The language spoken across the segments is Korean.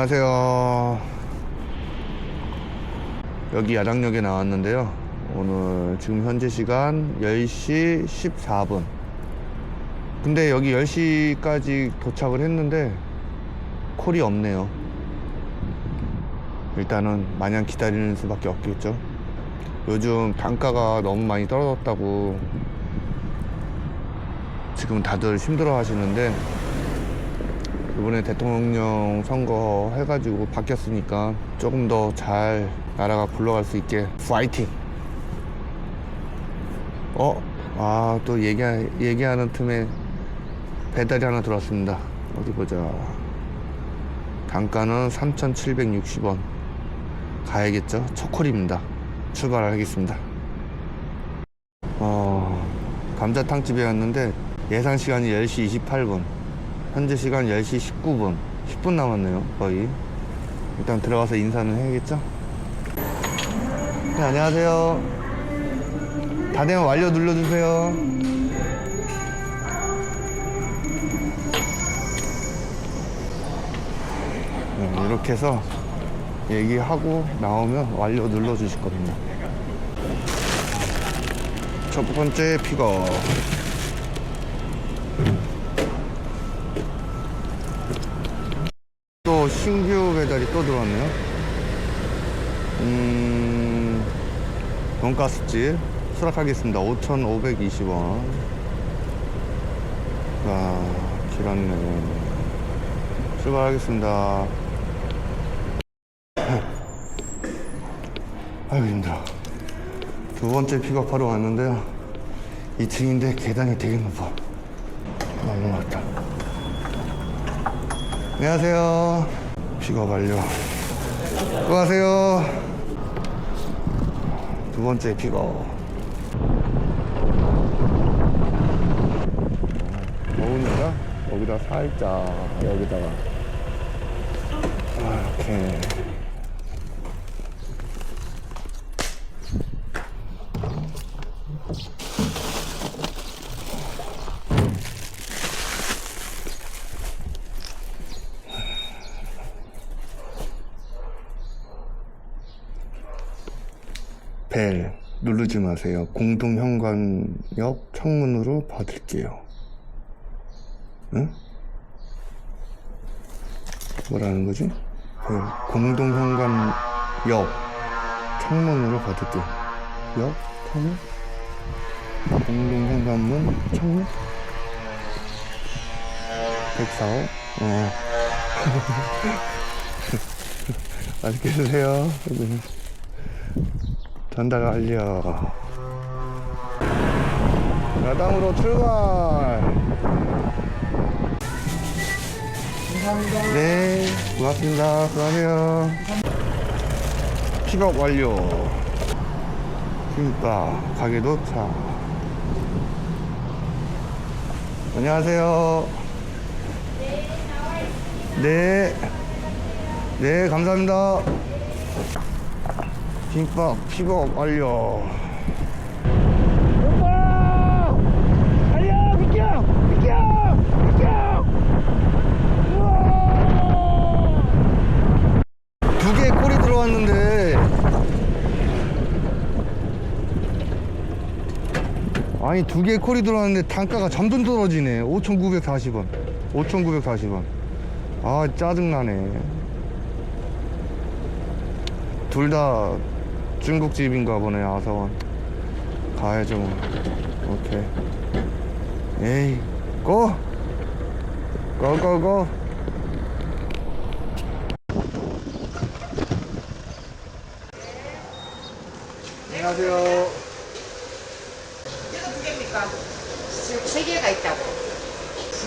안녕하세요. 여기 야당역에 나왔는데요. 오늘 지금 현재 시간 10시 14분. 근데 여기 10시까지 도착을 했는데 콜이 없네요. 일단은 마냥 기다리는 수밖에 없겠죠. 요즘 단가가 너무 많이 떨어졌다고 지금 다들 힘들어 하시는데 이번에 대통령 선거 해가지고 바뀌었으니까 조금 더 잘 나라가 굴러갈 수 있게 파이팅! 어? 아, 또 얘기, 얘기하는 틈에 배달이 하나 들어왔습니다. 어디 보자. 단가는 3,760원. 가야겠죠? 초콜입니다. 출발하겠습니다. 어, 감자탕집에 왔는데 예상 시간이 10시 28분. 현재 시간 10시 19분. 10분 남았네요, 거의. 일단 들어가서 인사는 해야겠죠? 네, 안녕하세요. 다 되면 완료 눌러주세요. 네, 이렇게 해서 얘기하고 나오면 완료 눌러주실 겁니다. 첫 번째 픽업. 신규 배달이 또 들어왔네요. 음, 돈가스집 수락하겠습니다. 5,520원. 자, 길었네. 출발하겠습니다. 아유, 힘들어. 두 번째 픽업하러 왔는데요. 2층인데 계단이 되게 높아. 너무 높다. 안녕하세요. 픽업 완료. 수고하세요. 두 번째 픽업. 더우니까 여기다 살짝 여기다가 아, 이렇게 벨 누르지 마세요. 공동 현관역 창문으로 받을게요. 응? 뭐라는 거지? 벨 공동 현관역 창문으로 받을게요. 역 창문 공동 현관문 창문 145 어. 맛있게 드세요. 네. 전달 완료. 야당으로 출발. 감사합니다. 네, 고맙습니다. 수고하세요. 픽업 완료. 김밥 가게 도착. 안녕하세요. 네. 네, 감사합니다. 김밥 픽업 완료. 오빠! 달려! 비켜! 비켜! 비켜! 두 개의 콜이 들어왔는데 아니 두 개의 콜이 들어왔는데 단가가 점점 떨어지네 5,940원 5,940원 아 짜증나네 둘 다 중국집인가 보네 아사원 가야죠 뭐 오케이 에이 고! 고고고 안녕하세요 이거 두 개입니까? 지금 세 개가 있다고. 치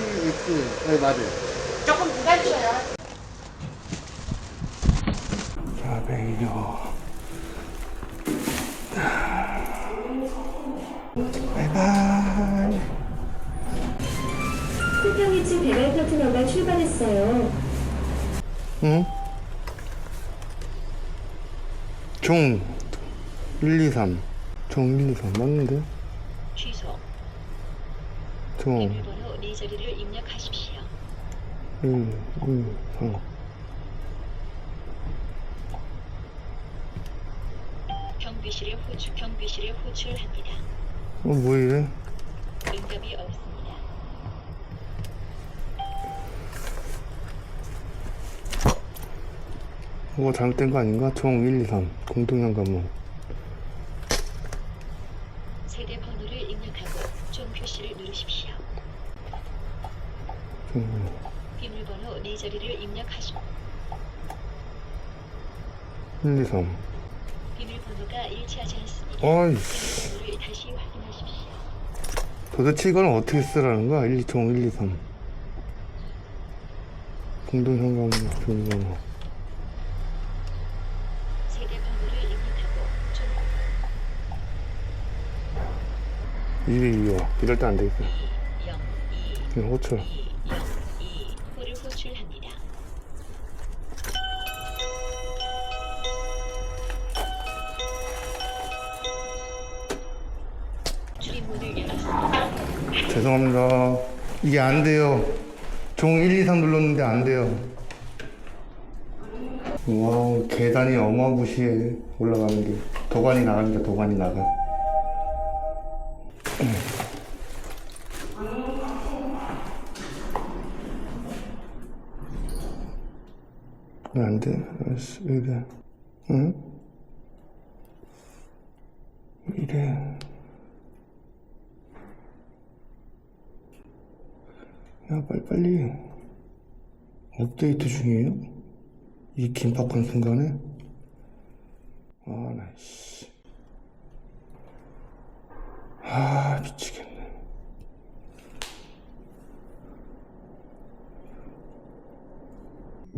네, 맞아요 조금 기다리셔요. 400요 바 최신 배달 파트너가 출발했어요. 응? 종 123. 종 123 맞는데? 취소. 종 비밀번호 네 자리를 입력하십시오. 1, 2, 3. 경비실에 호출 경비실에 호출합니다. 어, 뭐 이래? 응답이 없. 뭐가 잘못된 거 아닌가? 총 1, 2, 3 공통현관문 세대 번호를 입력하고 종 표시를 누르십시오. 음, 비밀번호 네 자리를 입력하시. 1, 2, 3 비밀번호가 일치하지 않습니다. 어이씨 비밀번호를 다시 확인하십시오. 도대체 이건 어떻게 쓰라는 거야? 1, 2, 총 1, 2, 3 공동현관문 비밀번호 세대 번호를 입력하고 종 202호 이럴 때 안 되겠어 0 2 그냥 호출. 0 2 호를 호출합니다. 출입문을 열었습니다. 죄송합니다. 이게 안 돼요. 종 1, 2, 3 눌렀는데 안 돼요. 와 계단이 어마무시해. 올라가는 게. 도관이 나갑니다. 도관이 나가. 왜 안 돼? 응? 왜 이래? 야, 빨리빨리. 업데이트 중이에요? 이 긴박한 순간에? 아, 나, 씨. 아, 미치겠네.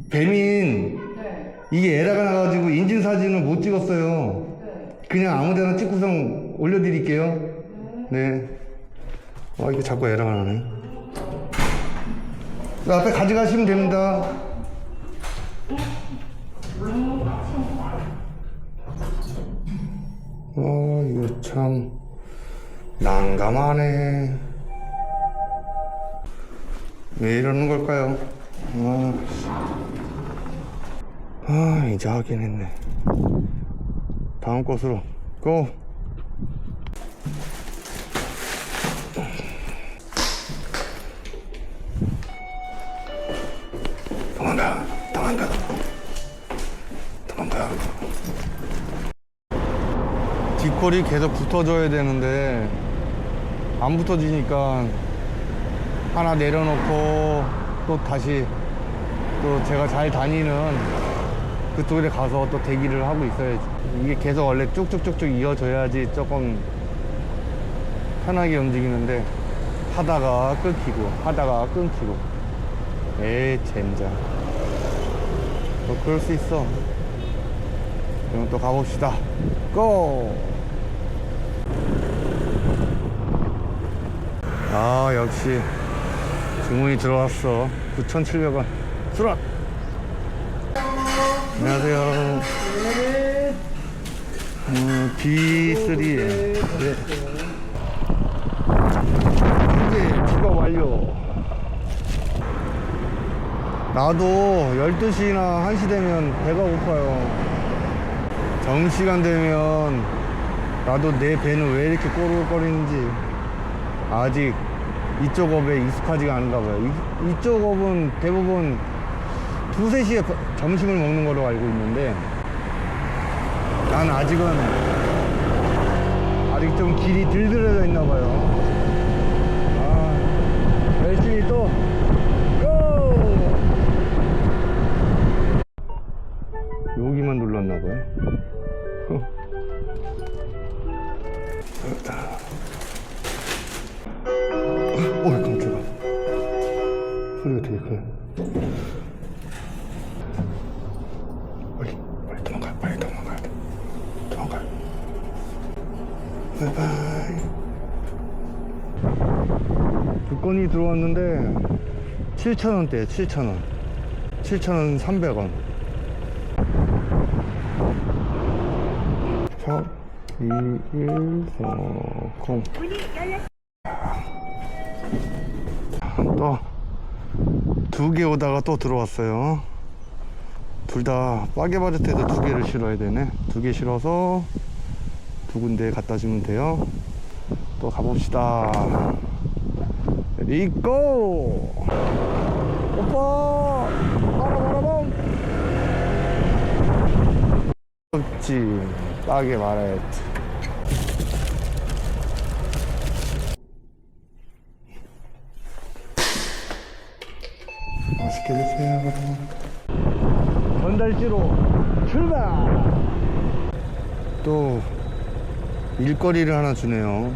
배민, 이게 에러가 나가지고 인증 사진을 못 찍었어요. 그냥 아무 데나 찍고선 올려드릴게요. 네. 아, 이게 자꾸 에러가 나네. 그 앞에 가져가시면 됩니다. 아, 이거 참 난감하네. 왜 이러는 걸까요? 아, 씨. 아 이제 하긴 했네. 다음 곳으로 고! 도망가, 도망가, 도망가. 뒷골이 계속 붙어줘야 되는데 안 붙어지니까 하나 내려놓고 또 다시 또 제가 잘 다니는 그쪽에 가서 또 대기를 하고 있어야지. 이게 계속 원래 쭉쭉쭉쭉 이어져야지 조금 편하게 움직이는데 하다가 끊기고 하다가 끊기고 에이 젠장 뭐 그럴 수 있어 그럼 또 가봅시다 고! 아 역시 주문이 들어왔어. 9,700원. 수락 안녕하세요. 음, B3에 네. 이제 취업 완료. 나도 12시나 1시 되면 배가 고파요. 점심시간 되면 나도 내 배는 왜 이렇게 꼬르륵거리는지 아직 이쪽 업에 익숙하지가 않은가 봐요. 이, 이쪽 업은 대부분 두세 시에 버- 점심을 먹는 걸로 알고 있는데 난 아직은 아직 좀 길이 들들어져 있나 봐요. 아 열심히 또 바이바이. 두 건이 들어왔는데 7,000원대에 7,000원. 7,000원 300원. 샵 2140 또두 개 오다가 또 들어왔어요. 둘 다 빠게바르트에서 두 개를 실어야 되네. 두 개 실어서 두 군데 갖다 주면 돼요. 또 가봅시다. 리고! 오빠! 바라바라밤! 없지. 싸게 말해야지. 맛있게 드세요. 전달지로 출발! 또 일거리를 하나 주네요.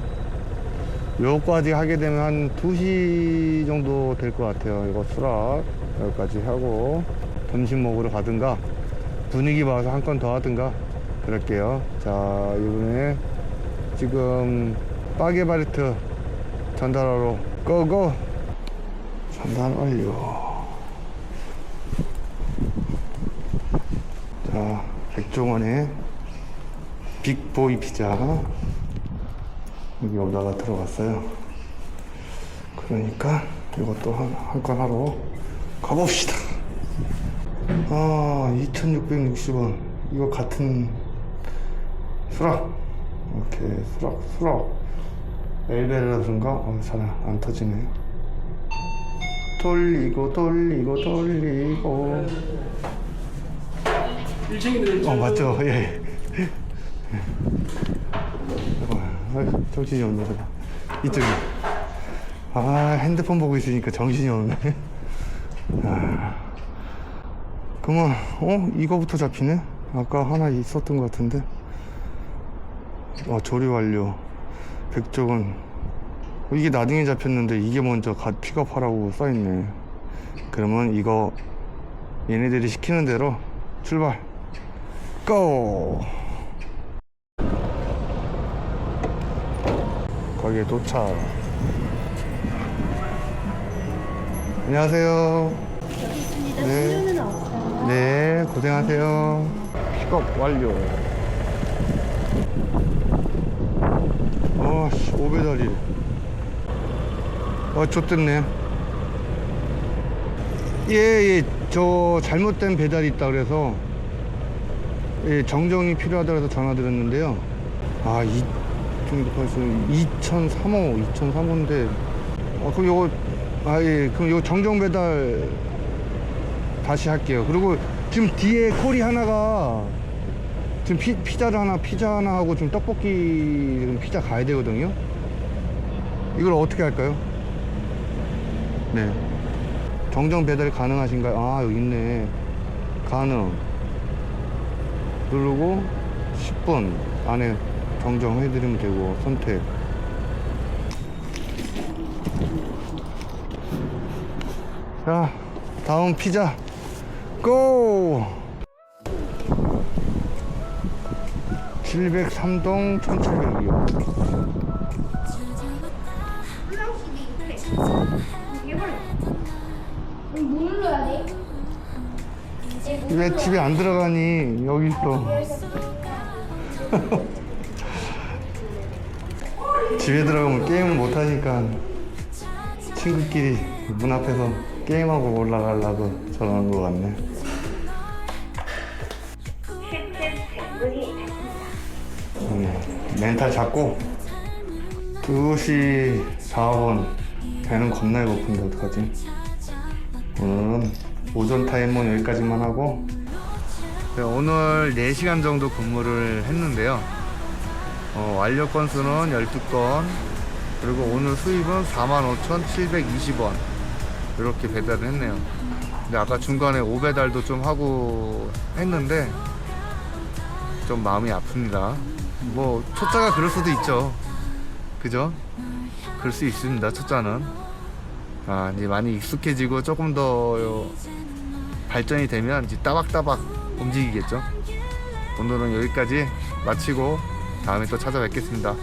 요거까지 하게 되면 한 2시 정도 될 것 같아요. 이거 수락 여기까지 하고 점심 먹으러 가든가 분위기 봐서 한 건 더 하든가 그럴게요. 자, 이번에 지금 빠게바르트 전달하러 고고! 전달 완료. 자, 백종원의 빅보이 피자 여기 오다가 들어갔어요. 그러니까 이것도 한건 하러 가봅시다. 아, 2,660원. 이거 같은 수락. 오케이, 수락, 수락. 엘베라든가 어, 잘안 터지네. 돌리고 돌리고 돌리고. 1층인데 어 맞죠 예. 어, 정신이 없네. 이쪽이 아 핸드폰 보고 있으니까 정신이 없네. 아, 그만. 어? 이거부터 잡히네? 아까 하나 있었던 것 같은데. 어 조리 완료. 백종원 어, 이게 나중에 잡혔는데 이게 먼저 갓 픽업하라고 써있네. 그러면 이거 얘네들이 시키는 대로 출발. 고! 거기에 도착. 안녕하세요. 네. 네, 고생하세요. 픽업 완료. 어, 씨, 5배달이. 어, 좋댔네. 예, 예, 저 잘못된 배달이 있다 그래서 예, 정정이 필요하다 그래서 전화드렸는데요. 아, 이, 좀 벌써 2003호, 2003호인데, 어, 그럼 요거, 아, 예, 그럼 요거 정정 배달 다시 할게요. 그리고 지금 뒤에 콜이 하나가 지금 피, 피자를 하나, 피자 하나 하고 지금 떡볶이 지금 피자 가야 되거든요. 이걸 어떻게 할까요? 네. 정정 배달 가능하신가요? 아, 여기 있네. 가능. 누르고 10분 안에 정정해드리면 되고 선택. 자 다음 피자. 고! 703동 1700이요 뭐 눌러야 돼? 왜 집에 안 들어가니? 여기 있어 집에 들어가면 게임을 못하니까 친구끼리 문 앞에서 게임하고 올라가려고 전화한 것 같네. 음, 멘탈 잡고 2시 4분 배는 겁나 고픈데 어떡하지? 오늘은 오전 타임은 여기까지만 하고 네, 오늘 4시간 정도 근무를 했는데요 어, 완료 건수는 12건. 그리고 오늘 수입은 45,720원. 이렇게 배달을 했네요. 근데 아까 중간에 오배달도 좀 하고 했는데 좀 마음이 아픕니다. 뭐 초짜가 그럴 수도 있죠. 그죠? 그럴 수 있습니다 초짜는. 아 이제 많이 익숙해지고 조금 더 발전이 되면 이제 따박따박 움직이겠죠? 오늘은 여기까지 마치고 다음에 또 찾아뵙겠습니다